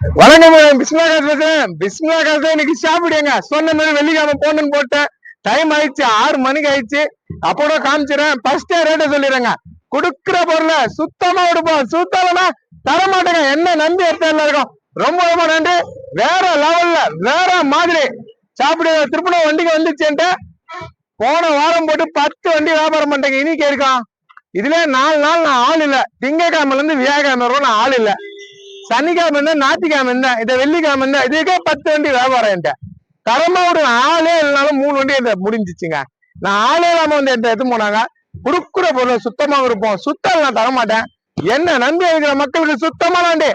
வணக்கம் பிஸ்மிலா காசு பிஸ்மிலா காசு இன்னைக்கு சாப்பிடுங்க. சொன்ன மாதிரி வெள்ளிக்கிழமை போகணும்னு போட்டேன். டைம் ஆயிடுச்சு. ஆறு மணிக்கு ஆயிடுச்சு. அப்போட காமிச்சிடறேன். ஃபர்ஸ்ட் ரேட்டை சொல்லிடுறேங்க. குடுக்கிற பொருளை சுத்தமா கொடுப்போம் சுத்தமா தர மாட்டேங்க. என்ன நம்பி எடுத்த எல்லாருக்கும்? ரொம்ப ரொம்ப நன்றி. வேற லெவல்ல வேற மாதிரி. சாப்பிடு திருப்பணம் வண்டிக்கு வந்துச்சுன்ட்டு போன வாரம் போட்டு பத்து வண்டி வியாபாரம் பண்ணிட்டேங்க. இன்னைக்கு இருக்கான் இதுல நாலு நாள் நான் ஆள் இல்ல. திங்கக்கிழமைல இருந்து வியாழக்கிழமை வரைக்கும் நான் ஆள் இல்ல. சனிக்கிழமை இருந்தா ஞாயிற்றுக்கிழமை இருந்தா இதை வெள்ளிக்கிழமை இருந்தா இதுக்கே பத்து வண்டி வியாபாரம் என்கிட்ட. தரமா ஆளே இல்லைனாலும் மூணு வண்டி என்கிட்ட முடிஞ்சிச்சுங்க. நான் ஆளே இல்லாம வந்து என்கிட்ட எடுத்து போனாங்க. குடுக்குற பொருள் சுத்தமா இருப்போம் சுத்தம் நான் தரமாட்டேன். என்ன நம்பி இருக்கிற மக்களுக்கு சுத்தமா வண்டி.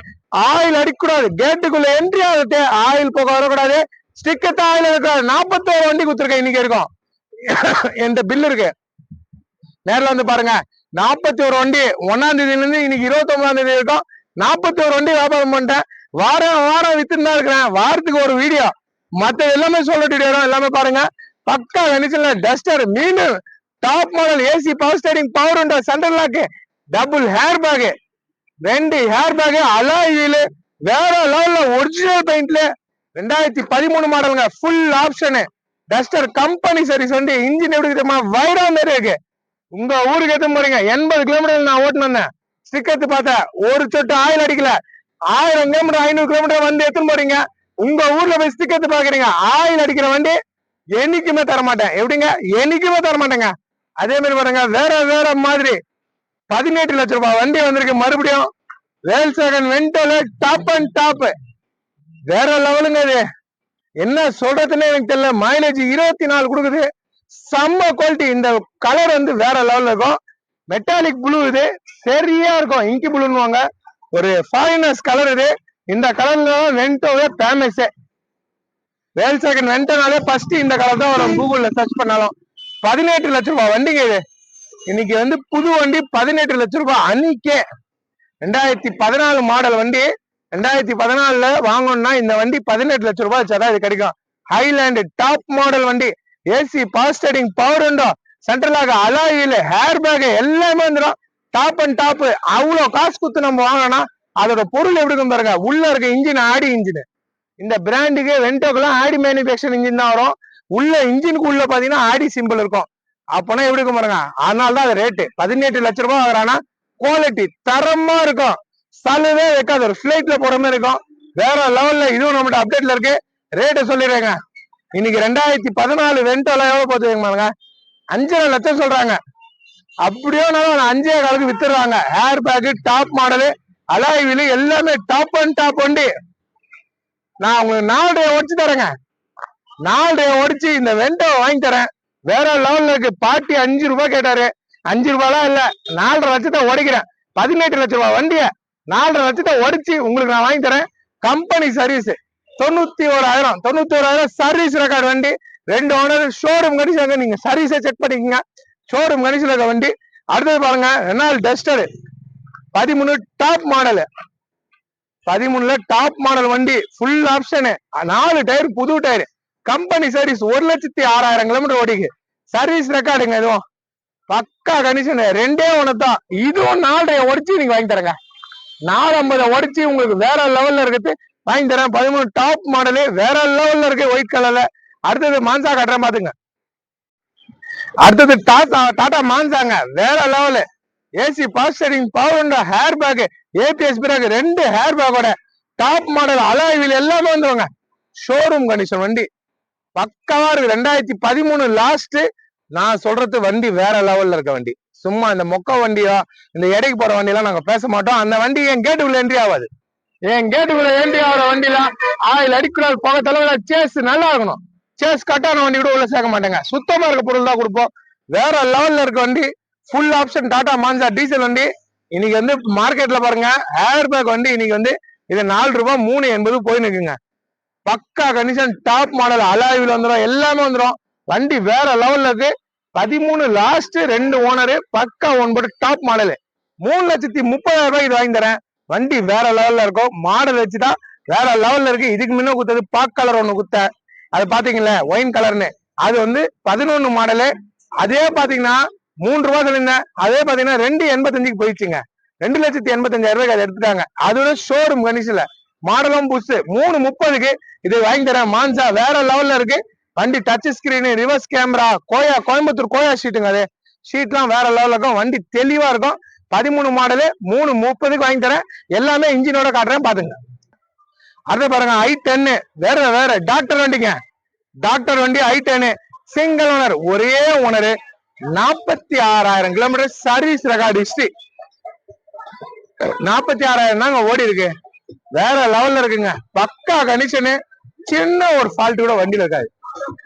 ஆயில் அடிக்கக்கூடாது. கேட்டுக்குள்ள என்ட்ரி ஆகுது ஆயில் போக வரக்கூடாது. ஸ்டிக்கத்த ஆயில் இருக்காது நாற்பத்தோரு வண்டி கொடுத்துருக்கேன் இன்னைக்கு இருக்கும் என்கிட்ட பில் இருக்கு. நேர்ல வந்து பாருங்க. நாற்பத்தி ஒரு வண்டி. ஒன்னாம் தேதியில இருந்து இன்னைக்கு இருபத்தி ஒன்பதாம் தேதி இருக்கும் நாற்பத்தி ஒரு வண்டி வியாபாரம் பண்ணிட்டேன். வாரம் வாரம் வித்துன்னு தான் இருக்கிறேன். வாரத்துக்கு ஒரு வீடியோ மற்ற எல்லாமே சொல்லிட்டு வரும் எல்லாமே பாருங்க. பக்கா கணிச்சல டஸ்டர் மீன் top model AC power steering power உண்டா centre lock double air bag ரெண்டு ஹேர் பேக் அலாய் வீலு வேற லெவல்ல ஒரிஜினல் பெயிண்ட்ல ரெண்டாயிரத்தி பதிமூணு மாடலுங்க full option Duster company service வந்து இன்ஜின் எப்படி தெரியுமா? வைரா மாதிரி இருக்கு. உங்க ஊருக்கு எத்தனை போறீங்க? எண்பது கிலோமீட்டர் நான் ஓட்டினேன். சிக்கத்து ஸ்டிக்கத்து பார்த்தேன் ஒரு சொட்டு ஆயில் அடிக்கல. ஆயிரம் கிலோமீட்டர் ஐநூறு கிலோமீட்டர் வந்து எத்தனை போறீங்க? உங்க ஊர்ல போய் சிக்கத்து பாக்குறீங்க. ஆயில் அடிக்கிற வண்டி என்னைக்குமே தர மாட்டேன் எப்படிங்க? என்னைக்குமே தர மாட்டேங்க அதே மாதிரி பாருங்க வேற வேற மாதிரி பதினெட்டு லட்சம் ரூபாய் வண்டி வந்திருக்கு மறுபடியும். வேல் சேகன் வெண்டல டாப் அண்ட் டாப் வேற லெவலுங்க அது என்ன சொல்றதுன்னு எனக்கு தெரியல. மைலேஜ் இருபத்தி நாலு கொடுக்குது. செம்ம குவாலிட்டி இந்த கலர் வந்து வேற லெவல்ல இருக்கும். மெட்டாலிக் ப்ளூ இது. சரியா இருக்கும். இங்கி புளுன்னுவாங்க ஒரு ஃபாரினர்ஸ் கலர் இது. இந்த கலர்ல தான் வென்டோவே ஃபேமஸே வேல் செகண்ட் வென்டோனாலே ஃபர்ஸ்ட் இந்த கலர் தான் வரும். கூகுள்ல சர்ச் பண்ணாலும். பதினெட்டு லட்ச ரூபாய் வண்டிங்க இது. இன்னைக்கு வந்து புது வண்டி பதினெட்டு லட்ச ரூபாய் அன்னைக்கே ரெண்டாயிரத்தி பதினாலு மாடல் வண்டி. ரெண்டாயிரத்தி பதினாலுல வாங்கணும்னா இந்த வண்டி பதினெட்டு லட்ச ரூபாய் வச்சாதான் இது கிடைக்கும். ஹைலேண்ட் டாப் மாடல் வண்டி. ஏசி பாஸ்டரிங் பவர் உண்டோ சென்ட்ரலாக அலாயில் ஹேர் பேக் எல்லாமே வந்துடும் டாப் அண்ட் டாப் அவ்வளோ காசு குத்து நம்ம வாங்கினா அதோட பொருள் எப்படி இருக்கும் பாருங்க. உள்ள இருக்க இன்ஜின் ஆடி இன்ஜின் இந்த பிராண்டுக்கு வென்டோக்கெல்லாம் ஆடி மேனுபேக்சர் இன்ஜின் தான் வரும். உள்ள இன்ஜினுக்கு உள்ள பாத்தீங்கன்னா ஆடி சிம்பிள் இருக்கும். அப்போனா எப்படி இருக்கும் பாருங்க. அதனால தான் அது ரேட்டு பதினெட்டு லட்ச ரூபாய் வாங்குறானா குவாலிட்டி தரமா இருக்கும். சலுவே வைக்காது. ஒரு ஃபிளைட்ல போற மாதிரி இருக்கும். வேற லெவல்ல இதுவும் நம்மகிட்ட அப்டேட்ல இருக்கு. ரேட்டு சொல்லிடுறேங்க. இன்னைக்கு ரெண்டாயிரத்தி பதினாலு வெண்டோல எவ்வளவு போச்சு பாருங்க? அஞ்சரை லட்சம் சொல்றாங்க. அப்படியே அஞ்சே காலுக்கு வித்துறாங்க air bag top model alloy wheel எல்லாமே டாப் அண்ட் டாப் வண்டி. நான் உங்களுக்கு நாலு டே உடச்சு தரேங்க. நாலு டே உடச்சு இந்த வெண்டோ வாங்கி தரேன். வேற லெவல்ல இருக்கு. பாட்டி அஞ்சு ரூபாய் கேட்டாரு. அஞ்சு ரூபாய்லாம் இல்ல. நாலரை லட்சத்தை உடைக்கிறேன் பதினெட்டு லட்ச ரூபாய் வண்டிய நாலரை லட்சத்தை உடைச்சு உங்களுக்கு நான் வாங்கி தரேன். கம்பெனி சர்வீஸ் தொண்ணூத்தி ஓராயிரம் தொண்ணூத்தி ஓராயிரம் சர்வீஸ் ரெக்கார்டு வண்டி. ரெண்டு ஓனர் ஷோரூம் கணிச்சாங்க நீங்க சர்வீஸை செக் பண்ணிக்கோங்க. ஷோரூம் கணிச்சில் இருக்க வண்டி. அடுத்தது பாருங்க ரெனால் டஸ்டர் பதிமூணு டாப் மாடல் பதிமூணுல டாப் மாடல் வண்டி. ஃபுல் ஆப்ஷனு நாலு டயர் புது டயர் கம்பெனி சர்வீஸ் ஒரு லட்சத்தி ஆறாயிரம் கிலோமீட்டர் ஓடிக்கு. சர்வீஸ் ரெக்கார்டுங்க இதுவும் பக்கா கண்டிஷன் ரெண்டே ஒன்று தான் இதுவும் நாலரை உடச்சி நீங்க வாங்கி தரங்க. நாலு ஐம்பதை உடச்சி உங்களுக்கு வேற லெவல்ல இருக்குது. வாங்கி தரேன். பதிமூணு டாப் மாடலு வேற லெவல்ல இருக்கு ஒயிட் கலர்ல அடுத்தது மான்சா கட்டுறேன் பாத்துங்க. அடுத்தது டாடா டாடா மான்சாங்க. வேற level AC power steering power air bag ABS brake ரெண்டு ஹேர் பேக்கோட டாப் மாடல் அலாய்வில் எல்லாமே வந்துருவாங்க ஷோரூம் கண்டிஷன் வண்டி. பக்கவா இருக்கு. ரெண்டாயிரத்தி பதிமூணு லாஸ்ட் நான் சொல்றது வண்டி வேற லெவல்ல இருக்க வண்டி. சும்மா இந்த மொக்க வண்டியோ இந்த எடைக்கு போற வண்டியெல்லாம் நாங்க பேச மாட்டோம். அந்த வண்டி என் கேட்டுக்குள்ள என்ட்ரி ஆகாது. என் கேட்டுக்குள்ள என்ட்ரி ஆகிற வண்டிலாம் ஆயில் அடிக்கூடாது போக தலைவல சேஸ் நல்லா இருக்கணும் சேஸ் கட்டான வண்டி கூட உள்ள சேர்க்க மாட்டாங்க. சுத்தமா இருக்க பொருள் தான் கொடுப்போம். வேற லெவல்ல இருக்க வண்டி full option Tata Manza diesel வண்டி. இன்னைக்கு வந்து மார்க்கெட்ல பாருங்க ஹேர் பேக் வண்டி இன்னைக்கு வந்து இது நாலு ரூபாய் மூணு எண்பது போய் நிற்குங்க பக்கா கண்டிஷன் டாப் மாடல் அலாய்வில் வந்துடும் எல்லாமே வந்துடும் வண்டி வேற லெவல்ல இருக்கு. பதிமூணு லாஸ்ட் ரெண்டு ஓனரு பக்கா ஒன்பது டாப் மாடலு மூணு லட்சத்தி முப்பதாயிரம் ரூபாய் இது வாங்கி தரேன். வண்டி வேற லெவல்ல இருக்கும். மாடல் வச்சுதான் வேற லெவல்ல இருக்கு. இதுக்கு முன்ன குத்தது பாக் கலர் ஒண்ணு குத்த அது பாத்தீங்களா? ஒயின் கலர்னு அது வந்து பதினொன்னு மாடலு அதே பாத்தீங்கன்னா மூன்று ரூபா சொல்லியிருந்தேன். அதே பாத்தீங்கன்னா ரெண்டு எண்பத்தஞ்சுக்கு போயிடுச்சுங்க. ரெண்டு லட்சத்தி எண்பத்தஞ்சாயிரம் ரூபாய்க்கு அதை எடுத்துட்டாங்க. அதோட ஷோரூம் கண்டிஷன்ல மாடலும் புதுசு. மூணு முப்பதுக்கு இதை வாங்கி தரேன். மான்சா வேற லெவல்ல இருக்கு. வண்டி டச் ஸ்கிரீனு ரிவர்ஸ் கேமரா கோயா கோயம்புத்தூர் கோயா ஷீட்டுங்க அது. ஷீட்லாம் வேற லெவல்ல இருக்கும். வண்டி தெளிவா இருக்கும். பதிமூணு மாடலு மூணு முப்பதுக்கு வாங்கி தரேன். எல்லாமே இன்ஜினோட காட்டுறேன். பாத்துங்க. அடுத்து பாருங்க ஐ டென்னு வேற வேற. டாக்டர் வண்டிங்க. டாக்டர் வண்டி ஐ டென்னு சிங்கிள் ஓனர் ஒரே ஓனர் நாற்பத்தி ஆறாயிரம் கிலோமீட்டர் சர்வீஸ் ரெக்கார்டு ஹிஸ்டரி நாற்பத்தி ஆறாயிரம் தாங்க ஓடி இருக்கு. வேற லெவல்ல இருக்குங்க. பக்கா கண்டிஷனு சின்ன ஒரு ஃபால்ட் கூட வண்டியில இருக்காது.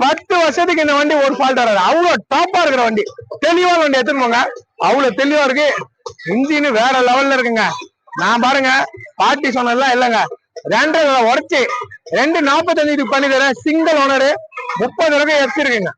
பத்து வருஷத்துக்கு இந்த வண்டி ஒரு ஃபால்ட் வராது. அவ்வளவு டாப்பா இருக்கிற வண்டி. தெளிவான வண்டி எடுத்துன்னு போங்க. அவ்வளவு தெளிவா இருக்கு. இன்ஜின் வேற லெவல்ல இருக்குங்க. நான் பாருங்க பாட்டி சொன்னதெல்லாம் இல்லைங்க. ரெண்டு உடச்சி ரெண்டு நாற்பத்தஞ்சு பண்ணி தரேன். சிங்கிள் ஓனரு முப்பது ரூபாய் எடுத்துருக்குங்க.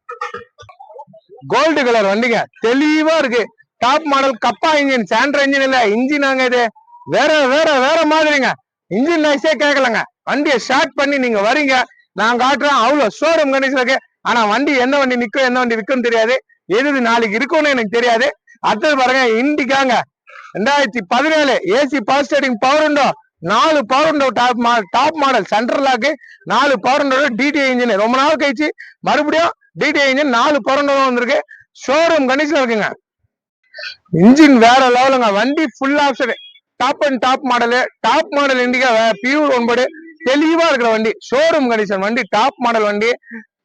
கோல்டு கலர் வண்டிங்க. தெளிவா இருக்கு. Top model Kappa engine Santro engine இல்ல இன்ஜின் இது. வேற வேற வேற மாதிரிங்க. இன்ஜின் நைஸே கேட்கலங்க வண்டியை ஸ்டார்ட் பண்ணி நீங்க வரீங்க நான் காட்டுறேன். அவ்வளவு ஷோரூம் கண்டிஷன் இருக்கு. ஆனா வண்டி எந்த வண்டி நிக்கும் எந்த வண்டி விற்கும் தெரியாது. எது நாளைக்கு இருக்கும்னு எனக்கு தெரியாது. அடுத்தது பாருங்க இண்டிகாங்க ரெண்டாயிரத்தி பதினேழு ஏசி பவர் பவர் உண்டோ? நாலு பவர் உண்டோ top top model central lock நாலு பவர் உண்டோ டிடி இன்ஜின் ரொம்ப நாள் கழிச்சு மறுபடியும் டிடி இன்ஜின் நாலு பவர் உண்டோ வந்திருக்கு. ஷோரூம் கண்டிஷன் இருக்குங்க. இன்ஜின் வேற லெவலுங்க வண்டி full option top and top model top model Indica pure ஒன்பது தெளிவா இருக்கிற வண்டி. ஷோரூம் கண்டிஷன் வண்டி டாப் மாடல் வண்டி.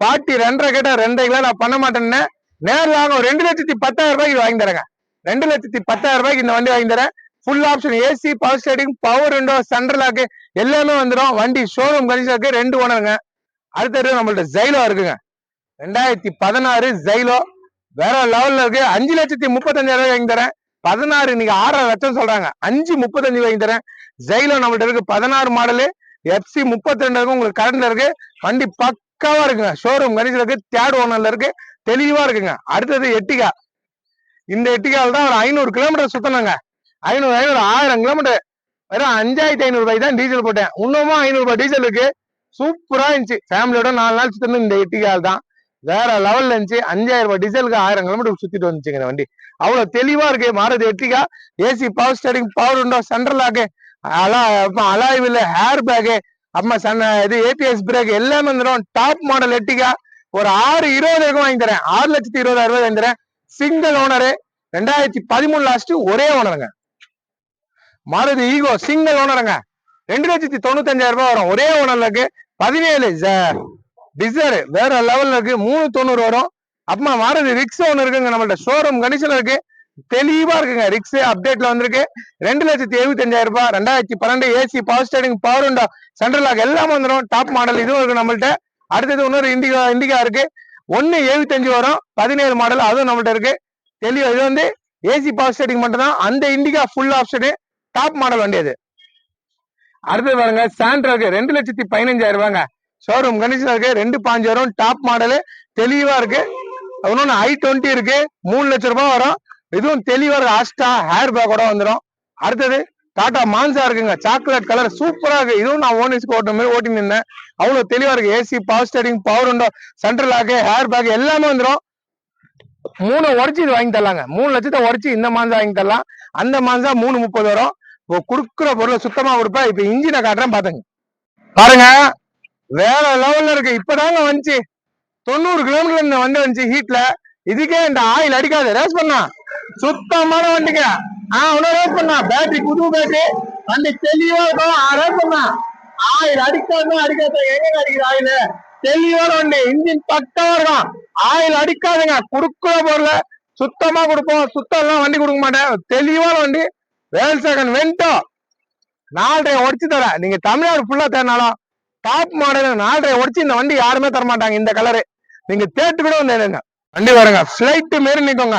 பாட்டி ரெண்டரை கேட்டா ரெண்டரை கிலோ நான் பண்ண மாட்டேன்னு. நேரில் வாங்க. ஒரு ரெண்டு லட்சத்தி பத்தாயிரம் ரூபாய்க்கு வாங்கி தரேங்க. ரெண்டு லட்சத்தி பத்தாயிரம் ரூபாய்க்கு இந்த வண்டி வாங்கி தரேன். Full option AC power steering power window central lock எல்லாமே வந்துடும் வண்டி ஷோரூம் கண்டிஷன் இருக்கு ரெண்டு ஓனருங்க. அடுத்தது நம்மள்ட்ட ஜைலோ இருக்குங்க. ரெண்டாயிரத்தி பதினாறு ஜைலோ வேற லெவல்ல இருக்கு. அஞ்சு லட்சத்தி முப்பத்தஞ்சாயிரம் ரூபாய் வாங்கி தரேன். பதினாறு இன்னைக்கு ஆறரை லட்சம் சொல்றாங்க. அஞ்சு முப்பத்தஞ்சு வாங்கி தரேன். ஜெயிலோ நம்மள்ட்ட இருக்கு. பதினாறு மாடலு எஃப்சி முப்பத்தி ரெண்டு இருக்கு உங்களுக்கு கரண்ட்ல இருக்கு. வண்டி பக்காவா இருக்குங்க. ஷோரூம் கணிச்சில இருக்கு. தேர்ட் ஓனர்ல இருக்கு. தெளிவா இருக்குங்க. அடுத்தது எட்டிகா. இந்த எட்டிகாவில் தான் ஒரு ஐநூறு கிலோமீட்டர் சுத்தணுங்க. ஐநூறு ஐநூறு ஆயிரம் கிலோமீட்டர் வெறும் அஞ்சாயிரத்தி ஐநூறு ரூபாய் தான் டீசல் போட்டேன். இன்னமும் ஐநூறு ரூபாய் டீசல் இருக்கு. சூப்பரா இருந்துச்சு. ஃபேமிலியோட நாலு நாள் சுத்தணும் இந்த எட்டிகால் தான். வேற லெவல்ல இருந்துச்சு. அஞ்சாயிரம் ரூபாய் டீசலுக்கு ஆயிரம் கிலோமீட்டர் சுத்திட்டு வந்துச்சுங்க வண்டி. அவ்வளவு தெளிவா இருக்கு. Maruti Ertiga AC power steering power உண்டோ சென்ட்ரல் லாக்கு அலா இல்லை. ஹேர் பேக்கு அம்மா சன் இது ஏபிஎஸ் பிரேக் எல்லாமே வந்துடும் டாப் மாடல் எட்டிகா. ஒரு ஆறு இருபதாயிரம் வாங்கி தரேன். ஆறு லட்சத்தி இருபதாயிரம் ரூபாய் வாங்கி தரேன். சிங்கிள் ஓனரு ரெண்டாயிரத்தி பதிமூணு லாஸ்ட் ஒரே ஓனருங்க மாருதி ஈகோ சிங்கிள் ஓனருங்க ரெண்டு லட்சத்தி தொண்ணூத்தஞ்சாயிரம் ரூபாய் வரும். ஒரே ஓனர்ல இருக்கு. பதினேழு டிசர் வேற லெவல்ல இருக்கு. மூணு தொண்ணூறு வரும். அப்புறமா மாருதி ரிக்ஸ் ஒன்று இருக்குங்க. நம்மள்ட்ட ஷோரூம் கண்டிஷன் இருக்கு. தெளிவா இருக்குங்க. ரிக்ஸ் அப்டேட்ல வந்திருக்கு. ரெண்டு லட்சத்தி எழுபத்தஞ்சாயிரம் ரூபாய். ரெண்டாயிரத்தி பன்னெண்டு ஏசி பவர் ஸ்டேரிங் பவர் உண்டா சென்ட்ரல் லாக் எல்லாம் வந்துடும் டாப் மாடல் இதுவும் இருக்கு நம்மள்ட்ட. அடுத்தது இன்னொரு இண்டிகா இண்டிகா இருக்கு. ஒன்னு எழுபத்தஞ்சு வரும். பதினேழு மாடல் அதுவும் நம்மள்ட்ட இருக்கு. தெளிவா இது வந்து ஏசி பவர் ஸ்டேரிங் மட்டும் தான் அந்த Indica full option top model வண்டி அது. அடுத்தது பாருங்க சாண்ட்ரா இருக்கு ரெண்டு லட்சத்தி பதினஞ்சாயிரம் ரூபாங்க. ஷோரூம் கண்டிஷன் இருக்கு ரெண்டு பாஞ்சாயிரம் டாப் மாடலு தெளிவா இருக்கு. இன்னொன்னு ஐ டுவெண்ட்டி இருக்கு. மூணு லட்சம் ரூபாய் வரும். இதுவும் தெளிவா இருக்கு. ஆஸ்டா ஹேர் பேக்கோட வந்துடும் அடுத்தது டாடா மான்சா இருக்குங்க. சாக்லேட் கலர் சூப்பரா இருக்கு. இதுவும் நான் ஓனிஸ்க்கு ஓட்டுற மாதிரி ஓட்டி நின்னேன் அவ்வளவு தெளிவா இருக்கு. ஏசி பவர் ஸ்டேரிங் பவர் உண்டோ சென்ட்ரல் லாக்கு ஹேர் பேக் எல்லாமே வந்துடும் மூணு உடச்சி இது வாங்கி தரலாங்க. மூணு லட்சத்தை உடச்சி இந்த மான்சா வாங்கி தரலாம். அந்த மான்சா மூணு முப்பது வரும். இப்போ குடுக்குற பொருளை சுத்தமா கொடுப்பா இப்ப இன்ஜினை காட்டுறேன் பாத்துங்க. பாருங்க. வேற லெவல்ல இருக்கு. இப்பதாங்க வந்துச்சு. தொண்ணூறு கிலோமீட்டர் வண்டி வந்துச்சு ஹீட்ல இதுக்கே இந்த ஆயில் அடிக்காது. ரேஸ் பண்ணா. சுத்தமான வண்டிங்க. ஆஹ் இன்னும் ரேஸ் பண்ணா. பேட்டரி புது பேட்டரி வண்டி தெளிவா இருக்கும் ஆ ரேஸ் பண்ணா. ஆயில் அடிக்காது அடிக்காது எங்க அடிக்குது ஆயில் தெளிவான வண்டி. இன்ஜின் பக்கமா இருக்கும். ஆயில் அடிக்காதுங்க. குடுக்குற பொருள சுத்தமா கொடுப்போம். சுத்தம் எல்லாம் வண்டி கொடுக்க மாட்டேன். தெளிவான வண்டி. வேல் செகண்ட் வெண்டோ நாலரை உடச்சு தரேன் நீங்க தமிழ்நாடு ஃபுல்லா தேடினாலும் டாப் மாடல் நாலரை உடச்சு இந்த வண்டி யாருமே தர மாட்டாங்க இந்த கலரு நீங்க தேட்டு கூட வந்து எடுங்க வண்டி பாருங்க பிளைட் மாரி நிக்கோங்க.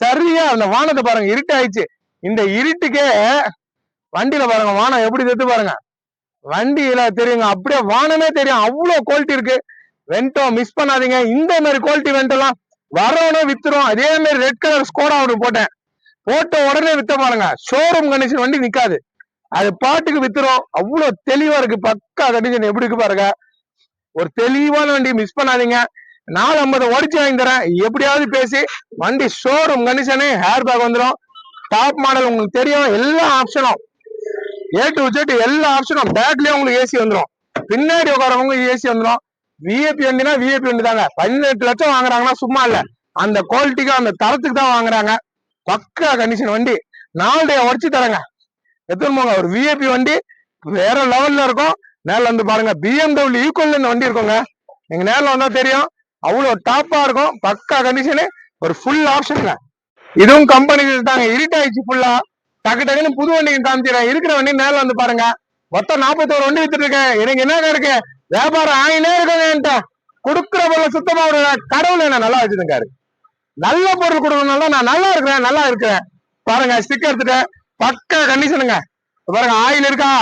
சரியா அந்த வானத்தை பாருங்க. இருட்டு ஆயிடுச்சு. இந்த இருட்டுக்கே வண்டியில பாருங்க. வானம் எப்படி தத்து பாருங்க. வண்டியில தெரியுங்க. அப்படியே வானமே தெரியும். அவ்வளவு குவாலிட்டி இருக்கு. வெண்டோ மிஸ் பண்ணாதீங்க. இந்த மாதிரி குவாலிட்டி வெண்டெல்லாம் வரவனே வித்துரும். அதே மாதிரி ரெட் கலர் ஸ்கோடா ஒன்று போட்டேன். போட்ட உடனே வித்த பாருங்க ஷோரூம் கண்டிஷன் வண்டி நிக்காது. அது பாட்டுக்கு வித்துரும். அவ்வளவு தெளிவா இருக்கு. பக்கா கண்டிஷன் எப்படி இருக்கு பாருங்க. ஒரு தெளிவான வண்டி மிஸ் பண்ணாதீங்க. நாலு ஐம்பது உடச்சு வாங்கி தரேன். எப்படியாவது பேசி வண்டி ஷோரூம் கண்டிஷனு ஹேர் பேக் வந்துடும் டாப் மாடல் உங்களுக்கு தெரியும். எல்லா ஆப்ஷனும் ஏ டு ஜெட் எல்லா ஆப்ஷனும் பேக்லயே உங்களுக்கு ஏசி வந்துடும் பின்னாடி உட்காரவங்க ஏசி வந்துடும் விஏபி வண்டினா விஏபி வண்டி தாங்க. பதினெட்டு லட்சம் வாங்குறாங்கன்னா சும்மா இல்ல. அந்த குவாலிட்டிக்கு அந்த தரத்துக்கு தான் வாங்குறாங்க. பக்கா கண்டிஷன் வண்டி. நாலு டே உடச்சு தரேங்க. எத்தனை போங்க ஒரு விஐபி வண்டி. வேற லெவல்ல இருக்கும். நேரில் வந்து பாருங்க. பிஎம்டபிள்யூ ஈக்குவல் இந்த வண்டி இருக்குங்க. எங்க நேரில் வந்தா தெரியும். அவ்வளோ டாப்பா இருக்கும். பக்கா கண்டிஷனு ஒரு ஃபுல் ஆப்ஷனுங்க இதுவும் கம்பெனி தாங்க. இருட்டாயிடுச்சு ஃபுல்லா டக்கு டக்குன்னு புது வண்டிங்க காமிச்சிடறேன். இருக்கிற வண்டி நேரில் வந்து பாருங்க. மொத்தம் நாற்பத்தோரு வண்டி வித்துட்டு இருக்கேன். எனக்கு என்ன இருக்கு வியாபாரம் ஆயினே இருக்கேன் என்கிட்ட. கொடுக்குற பொருள் சுத்தமா விடுங்க கடவுள் என்ன நல்லா வச்சுருக்காரு நல்ல பொருள் கொடுக்கறதுனால நான் நல்லா இருக்கிறேன் நல்லா இருக்கிறேன். பாருங்க ஸ்டிக்கர் எடுத்துட்டேன் பக்கா கண்டிஷனுங்க பாருங்க ஆயில் இருக்கா?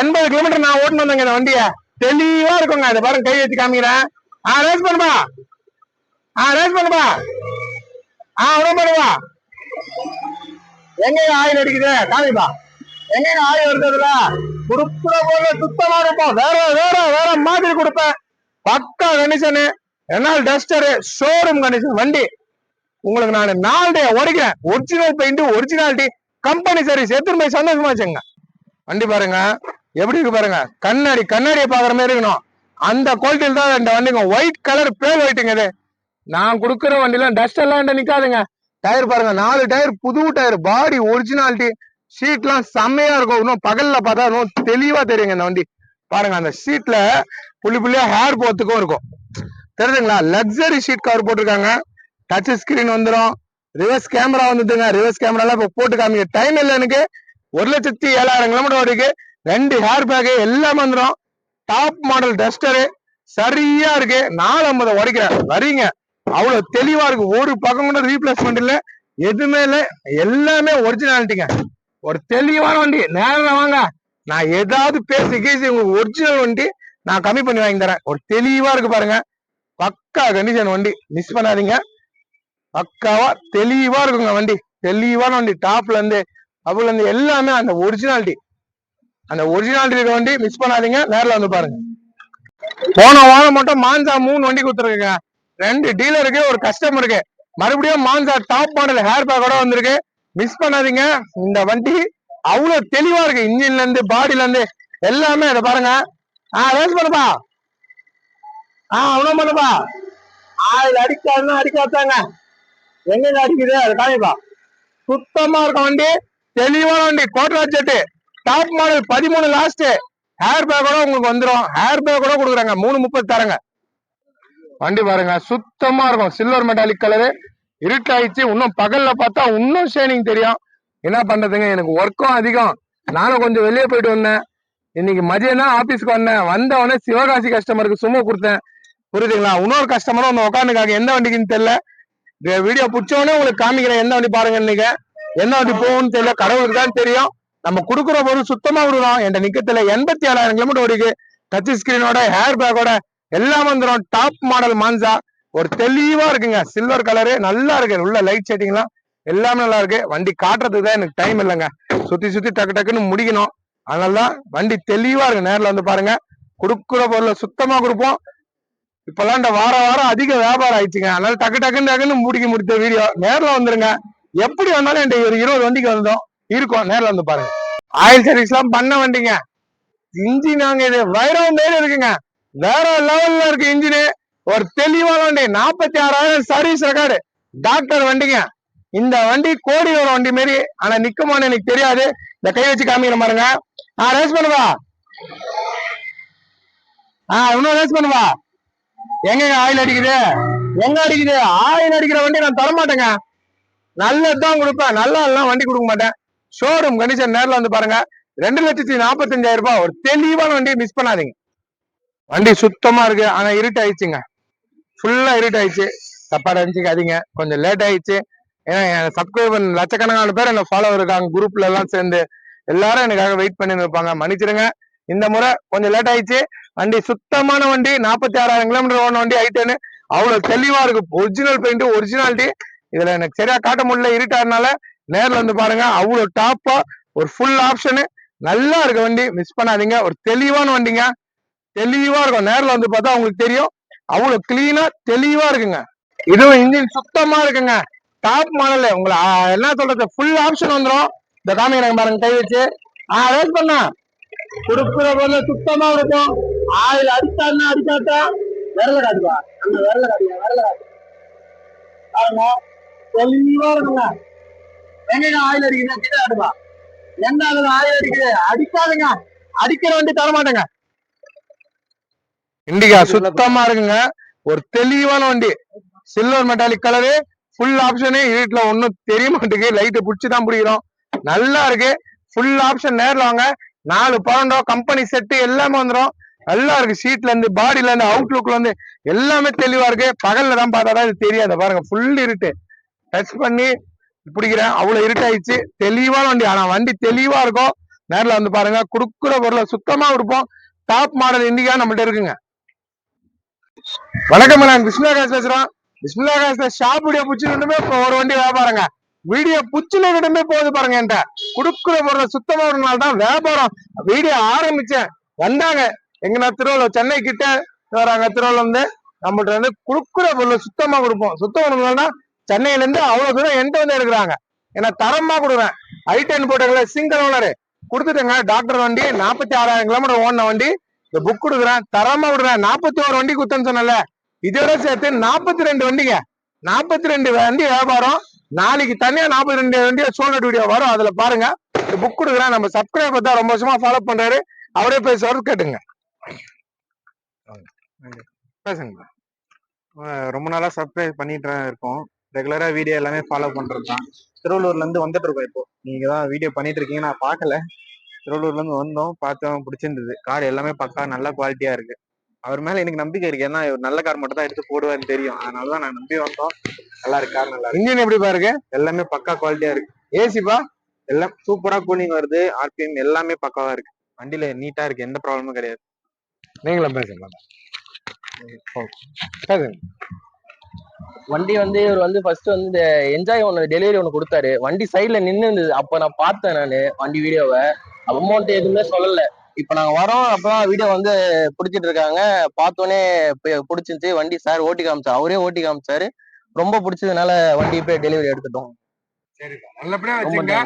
எண்பது கிலோமீட்டர் நான் ஓட்டு வந்தேங்க இந்த வண்டிய. தெளிவா இருக்குங்க. இதை பாருங்க கை வச்சு காமிக்கிறேன். ஆ ரேஸ் பண்ணுப்பா ஆ ரேஸ் பண்ணுப்பா ஆ உடம்பு பண்ணுவா எங்க ஆயில் அடிக்குது? காமிப்பா. எங்க ஆயில் இருக்கிறதுல குடுப்புற போல சுத்தமா இருக்கும். வேற வேற வேற மாதிரி கொடுப்பேன். பக்கா condition Renault Duster showroom condition வண்டி. உங்களுக்கு நான் நாலு டே உடைக்கிறேன் original paint originality company service எத்தனை போய் சந்தோஷமா வச்சுங்க வண்டி பாருங்க எப்படி இருக்கு பாருங்க. கண்ணாடி கண்ணாடியை பாக்குற மாதிரி இருக்கணும். அந்த குவாலிட்டியில் தான் இந்த வண்டிங்க. ஒயிட் கலர் பேர் ஒயிட்டுங்க இது. நான் கொடுக்குற வண்டியில டஸ்ட் எல்லாம் என்கிட்ட நிக்காதுங்க. டயர் பாருங்க நாலு டயர் புது டயர் பாடி ஒரிஜினாலிட்டி சீட்லாம் செம்மையா இருக்கும். இன்னும் பகல்ல பார்த்தா இன்னும் தெளிவா தெரியுங்க இந்த வண்டி. பாருங்க அந்த சீட்ல புள்ளி புள்ளியா ஹேர் போத்துக்கும் இருக்கும். தெரியுதுங்களா லக்ஸரி ஷீட் கவர் போட்டிருக்காங்க. டச் ஸ்கிரீன் வந்துடும் ரிவர்ஸ் கேமரா வந்துட்டுங்க. ரிவர்ஸ் கேமராலாம் இப்போ போட்டு காமிக்க டைம் இல்லை எனக்கு. ஒரு லட்சத்தி ஏழாயிரம் கிலோமீட்டர் ஓடிக்கு ரெண்டு ஹேர் பேக்கு எல்லாம் வந்துடும் டாப் மாடல் டஸ்டரு சரியா இருக்கு. நாலு ஐம்பது உடைக்கிறேன். வரீங்க. அவ்வளவு தெளிவா இருக்கு. ஒரு பக்கம் கூட ரீப்ளேஸ்மெண்ட் இல்ல. எதுவுமே இல்ல. எல்லாமே ஒரிஜினாலிட்டிங்க ஒரு தெளிவான வண்டி. நேரம் வாங்க. நான் ஏதாவது பேசி கேசி உங்களுக்கு ஒரிஜினல் வண்டி நான் கம்மி பண்ணி வாங்கி தரேன். ஒரு தெளிவா இருக்கு பாருங்க. பக்கா கண்டிஷன் வண்டி. மிஸ் பண்ணாதீங்க. பக்காவா தெளிவா இருக்குங்க வண்டி. தெளிவான வண்டி. டாப்ல இருந்து அப்புல இருந்து எல்லாமே அந்த ஒரிஜினாலிட்டி அந்த ஒரிஜினாலிட்டி இருக்க வண்டி மிஸ் பண்ணாதீங்க. நேரில் வந்து பாருங்க. போன வாரம் மட்டும் மான்சா மூணு வண்டி கொடுத்துருக்குங்க. ரெண்டு டீலருக்கு ஒரு கஸ்டமருக்கு மறுபடியும் மான்சா டாப் மாடல் ஹேர் பேக்கோட வந்திருக்கு. மிஸ் பண்ணாதீங்க. இந்த வண்டி அவ்வளவு தெளிவா இருக்கு. இன்ஜின்ல இருந்து பாடியில இருந்து எல்லாமே இதை பாருங்க. ஆஹ் ரேஸ் பண்ணுப்பா. ஆஹ் அவ்வளவு பண்ணுப்பா. ஆயில் அடிக்காதுன்னா அடிக்காதாங்க எங்க அடிக்குது? அது காமிப்பா. சுத்தமா இருக்கும் வண்டி தெளிவான வண்டி கோட்ராஜ் ஜெட்டு. டாப் மாடல் பதிமூணு லாஸ்ட் ஹேர் பேக்கோட உங்களுக்கு வந்துரும். ஹேர் பேக்கோட கொடுக்குறாங்க. மூணு முப்பது தரங்க. வண்டி பாருங்க. சுத்தமா இருக்கும். சில்வர் மெட்டாலிக் கலரு இருட்டாயிடுச்சு இன்னும் பகல்ல பார்த்தா இன்னும் ஷேனிங் தெரியும். என்ன பண்றதுங்க? எனக்கு ஒர்க்கும் அதிகம். நானும் கொஞ்சம் வெளியே போயிட்டு வந்தேன். இன்னைக்கு மதியம் தான் ஆபீஸ்க்கு வந்தேன். வந்த உடனே சிவகாசி கஸ்டமருக்கு சும்மா கொடுத்தேன். புரியுதுங்களா? இன்னொரு கஸ்டமரும் வந்து உட்காந்துக்காங்க எந்த வண்டிக்குன்னு தெரியல. இந்த வீடியோ பிடிச்சவொடனே உங்களுக்கு காமிக்கிறேன். எந்த வண்டி பாருங்க இன்னைக்கு. எந்த வண்டி போகும்னு தெரியல. கடவுளுக்கு தான் தெரியும். நம்ம கொடுக்குற பொருள் சுத்தமா விடுறோம் என் நிக்கத்துல எண்பத்தி ஏழாயிரம் கிலோமீட்டர் ஓடிக்கு டச் ஸ்கிரீனோட ஹேர் பேக்கோட எல்லாம் வந்துடும் டாப் மாடல் மான்சா ஒரு தெளிவா இருக்குங்க. சில்வர் கலரு நல்லா இருக்கு. உள்ள லைட் செட்டிங்லாம் எல்லாமே நல்லா இருக்கு. வண்டி காட்டுறதுக்கு தான் எனக்கு டைம் இல்லைங்க. சுத்தி சுத்தி டக்கு டக்குன்னு முடிக்கணும். அதனால வண்டி தெளிவா இருக்கு. நேரில் வந்து பாருங்க. கொடுக்குற பொருளை சுத்தமா கொடுப்போம். இப்பெல்லாம் இந்த வார வாரம் அதிக வியாபாரம் ஆயிடுச்சுங்க. அதனால டக்கு டக்குன்னு டக்குன்னு முடிக்க முடித்த வீடியோ. நேரில் வந்துருங்க. எப்படி வந்தாலும் என்கிட்ட ஒரு இருபது வண்டிக்கு வந்தோம் இருக்கும். நேரில் வந்து பாருங்க. ஆயில் சர்வீஸ் எல்லாம் பண்ண வண்டிங்க. இன்ஜின் நாங்க இது வைரம் பேர் இருக்குங்க. வேற லெவல்ல இருக்கு இன்ஜினு. ஒரு தெளிவான வண்டி. நாற்பத்தி ஆறாயிரம் சர்வீஸ் ரெக்கார்டு டாக்டர் வண்டிங்க. இந்த வண்டி கோடி வர வண்டி மாரி. ஆனா நிக்குமான்னு எனக்கு தெரியாது. இந்த கை வச்சு காமிக்கிற பாருங்க. ஆ ரேஸ் பண்ணுவா. ஆ இன்னும் ரேஸ் பண்ணுவா. எங்க ஆயில் அடிக்குது? எங்க அடிக்குது? ஆயில் அடிக்கிற வண்டி நான் தர மாட்டேங்க. நல்லதுதான் கொடுப்பேன். நல்லா எல்லாம் வண்டி கொடுக்க மாட்டேன். ஷோரூம் கண்டிஷன் நேர்ல வந்து பாருங்க. ரெண்டு லட்சத்தி நாற்பத்தஞ்சாயிரம் ரூபாய். ஒரு தெளிவான வண்டியை மிஸ் பண்ணாதீங்க. வண்டி சுத்தமா இருக்கு. ஆனா இருட்டு ஆயிடுச்சுங்க. ஃபுல்லா இருட்டு ஆயிடுச்சு. தப்பா நினைச்சுக்காதீங்க. கொஞ்சம் லேட் ஆயிடுச்சு. ஏன்னா என் சப்ஸ்கிரைபர் லட்சக்கணக்கான பேர் என்ன ஃபாலோ இருக்காங்க. குரூப்ல எல்லாம் சேர்ந்து எல்லாரும் எனக்காக வெயிட் பண்ணி இருப்பாங்க. மன்னிச்சிருங்க இந்த முறை கொஞ்சம் லேட் ஆயிடுச்சு. வண்டி சுத்தமான வண்டி நாற்பத்தி ஆறாயிரம் கிலோமீட்டர் ஓன வண்டி ஐட்டேன்னு அவ்வளவு தெளிவா இருக்கு. ஒரிஜினல் பெயிண்ட் ஒரிஜினாலிட்டி இதுல எனக்கு சரியா காட்ட முடியல இருட்டாருனால நேர்ல வந்து பாருங்க. அவ்வளவு டாப்பா ஒரு ஃபுல் ஆப்ஷனு நல்லா இருக்க வண்டி மிஸ் பண்ணாதீங்க. ஒரு தெளிவான வண்டிங்க. தெளிவா இருக்கும். நேர்ல வந்து பார்த்தா உங்களுக்கு தெரியும். அவ்வளவு கிளீனா தெளிவா இருக்குங்க. இதுவும் இன்ஜின் சுத்தமா இருக்குங்க. டாப் மாடல் உங்களை என்ன சொல்றது? ஃபுல் ஆப்ஷன் வந்துடும் இந்த காமிக்கிறாங்க பாருங்க கை வச்சு. ஆ வெயிட் பண்ணா. கொடுக்குற போல சுத்தமா இருக்கும் ஆயில் அடித்தான்னா அடிக்காட்டா விரல காட்டுவா. அந்த விரல காட்டுவா விரல காட்டு பாருங்க தெளிவா இருக்குங்க எங்க ஆயில் அடிக்குது கிட்ட காட்டுவா. எந்த அளவு ஆயில் அடிக்குது. அடிக்காதுங்க. அடிக்கிற வண்டி தர மாட்டேங்க. இண்டிகா சுத்தமா இருக்குங்க. ஒரு தெளிவான வண்டி. Silver metallic colour full option வீட்டுல ஒண்ணும் தெரிய மாட்டேங்குது. லைட்டை பிடிச்சி தான் பிடிக்கிறோம். நல்லா இருக்கு. ஃபுல் ஆப்ஷன் நேரில் வாங்க. நாலு பன்னெண்டோ கம்பெனி செட்டு எல்லாமே வந்துடும் நல்லா இருக்கு. சீட்ல இருந்து பாடியில இருந்து அவுட்லுக்ல இருந்து எல்லாமே தெளிவா இருக்கு. பகல்ல தான் பார்த்தாதான் இது தெரியாது. பாருங்க ஃபுல் இருட்டு. டச் பண்ணி பிடிக்கிறேன். அவ்வளவு இருட்டாயிடுச்சு. தெளிவான வண்டி. ஆனா வண்டி தெளிவா இருக்கும். நேரில் வந்து பாருங்க குடுக்குற பொருளை சுத்தமா இருப்போம் டாப் மாடல் இண்டிகா நம்மள்ட்ட இருக்குங்க. வணக்கம் நான் பிஸ்மிலா காசு பேசுறோம். பிஸ்மிலா காசுல ஷாப் உடைய பிடிச்சிருந்துமே இப்போ ஒரு வண்டி வியாபாரங்க வீடியோ புச்சுல விடமே போகுது பாருங்க என்கிட்ட. குடுக்குற பொருளை சுத்தமா ஒரு நாள் தான் வியாபாரம். வீடியோ ஆரம்பிச்சேன். வந்தாங்க. எங்கன்னா திருவள்ளுவர் சென்னை கிட்ட வராங்க. திருவள்ளுவர் வந்து நம்மள்ட்ட வந்து குடுக்குற பொருளை சுத்தமா கொடுப்போம். சுத்தம் கொடுக்கணும்னா சென்னையில இருந்து அவ்வளவு தூரம் என்கிட்ட வந்து எடுக்கிறாங்க. ஏன்னா தரமா கொடுக்குறேன். ஐ டென் போட்டங்கள சிங்கிள் ஓனரு கொடுத்துட்டேங்க. டாக்டர் வண்டி நாற்பத்தி ஆறாயிரம் கிலோமீட்டர் ஓடின வண்டி. இந்த புக் கொடுக்குறேன். தரமா விடுறேன் நாற்பத்தி ஒரு வண்டி குத்தன்னு சொன்னல இதோட சேர்த்து நாற்பத்தி ரெண்டு வண்டிங்க. நாற்பத்தி ரெண்டு வண்டி வியாபாரம். நாளைக்கு தனியா நாற்பத்தி ரெண்டு வண்டியா சோல்ட் வீடியோ வரும். அதுல பாருங்க. புக் கொடுக்குறேன். நம்ம சப்ஸ்கிரைபர் தான் ரொம்ப வருஷமா ஃபாலோ பண்றாரு. அவரே பேசுவாரு கேட்டுங்க. பேசுங்க. ரொம்ப நாளா சப்ஸ்கிரைப் பண்ணிட்டு தான் இருக்கோம். ரெகுலரா வீடியோ எல்லாமே ஃபாலோ பண்றது தான். திருவள்ளூர்ல இருந்து வந்துட்டு இருக்கோம் இப்போ. நீங்க தான் வீடியோ பண்ணிட்டு இருக்கீங்க நான் பார்க்கல. திருவள்ளூர்ல இருந்து வந்தோம். பார்த்தோம். பிடிச்சிருந்தது. கார் எல்லாமே பக்கா நல்ல குவாலிட்டியா இருக்கு. அவர் மேல எனக்கு நம்பிக்கை இருக்கு. ஏன்னா இவர் நல்ல கார் மட்டும் தான் எடுத்து போடுவாருன்னு தெரியும். அதனால தான் நான் நம்பி வந்தோம். நல்லா இருக்கு. கார் நல்லா இருக்கு. இன்ஜின் எப்படி பாருங்க எல்லாமே பக்கா குவாலிட்டியா இருக்கு. ஏசிப்பா எல்லாம் சூப்பரா கூலிங் வருது. ஆர்பிஎம் எல்லாமே பக்காவா இருக்கு. வண்டியில நீட்டா இருக்கு. எந்த ப்ராப்ளமும் கிடையாது. நீங்களும் பேசுங்க. பேசுங்க. வண்டி வந்து இவர் வந்து ஃபர்ஸ்ட் வந்து இந்த என்ஜாய் ஒன்று டெலிவரி ஒன்று கொடுத்தாரு. வண்டி சைடில் நின்று இருந்தது அப்போ நான் பார்த்தேன் நான் வண்டி வீடியோவை அமௌண்ட் எதுவுமே சொல்லல. இப்போ நாங்கள் வரோம். அப்பதான் வீடியோ வந்து பிடிச்சிட்டு இருக்காங்க. பார்த்தோன்னே பிடிச்சிருந்துச்சு. வண்டி சார் ஓட்டி காமிச்சார். அவரே ஓட்டி காமிச்சாரு. ரொம்ப பிடிச்சதுனால வண்டி போய் டெலிவரி எடுத்துட்டோம். சரிப்பா. நல்லபடியா ரொம்ப வச்சுங்க.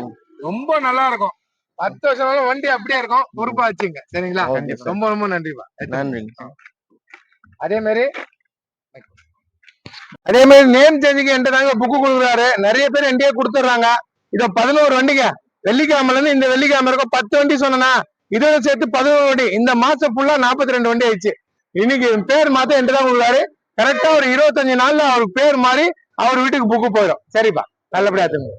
ரொம்ப நல்லா இருக்கும். பத்து வருஷம் வண்டி அப்படியே இருக்கும். பொறுப்பா வச்சுங்க. சரிங்களா. ரொம்ப ரொம்ப நன்றிப்பா. நன்றி. அதே மாதிரி அதே மாதிரி நேம் சேஞ்சுக்கு என்கிட்ட தாங்க புக்கு கொடுக்குறாரு. நிறைய பேர் என்கிட்டயே கொடுத்துட்றாங்க. இதோ பதினோரு வண்டிங்க. வெள்ளிக்கிழமைல இருந்து இந்த வெள்ளிக்கிழமை இருக்கும் பத்து வண்டி சொன்னேன்னா இதோட சேர்த்து பதினோரு வண்டி. இந்த மாசம் ஃபுல்லா நாற்பத்தி ரெண்டு வண்டி ஆயிடுச்சு. இன்னைக்கு என் பேர் மாத்த என்று தான் உள்ளாரு கரெக்டா ஒரு இருபத்தஞ்சு நாள்ல அவர் பேர் மாறி அவர் வீட்டுக்கு புக்கு போயிடும். சரிப்பா. நல்லபடியா தம்பி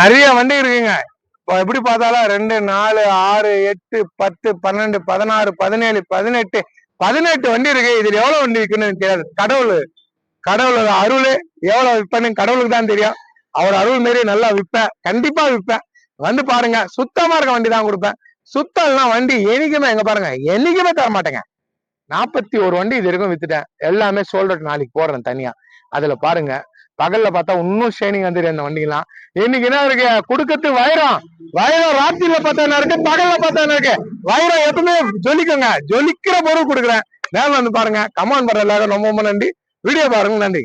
நிறைய வண்டி இருக்குங்க. இப்போ எப்படி பார்த்தாலும் ரெண்டு நாலு ஆறு எட்டு பத்து பன்னெண்டு பதினாறு பதினேழு பதினெட்டு பதினெட்டு வண்டி இருக்கு. இதுல எவ்வளவு வண்டி இருக்குன்னு தெரியாது. கடவுள் கடவுள் அருள் எவ்வளவு விற்பேன்னு கடவுளுக்கு தான் தெரியும். அவர் அருள் மாரி நல்லா விற்பேன். கண்டிப்பா விற்பேன். வந்து பாருங்க சுத்தமா இருக்க வண்டி தான் கொடுப்பேன். சுத்தம்னா வண்டி என்னைக்குமே எங்க பாருங்க என்னைக்குமே தர மாட்டேங்க. நாற்பத்தி ஒரு வண்டி இது வரைக்கும் வித்துட்டேன். எல்லாமே சோல்டர் நாளைக்கு போடுறேன் தனியா. அதுல பாருங்க பகல்ல பார்த்தா இன்னும் ஷைனிங் வந்துடும் அந்த வண்டிலாம். இன்னைக்கு என்ன இருக்கு? குடுக்கத்து வைரம். வைரம் ராத்திரில பார்த்தா என்ன இருக்கு? பகல்ல பார்த்தா என்ன இருக்கு? வைரம் எப்பவுமே ஜொலிக்குங்க. ஜொலிக்கிற பொருள் கொடுக்குறேன். நேரில் வந்து பாருங்க கமான் பண்ற எல்லாரும் ரொம்ப ரொம்ப நன்றி. வீடியோ பாருங்க நன்றி.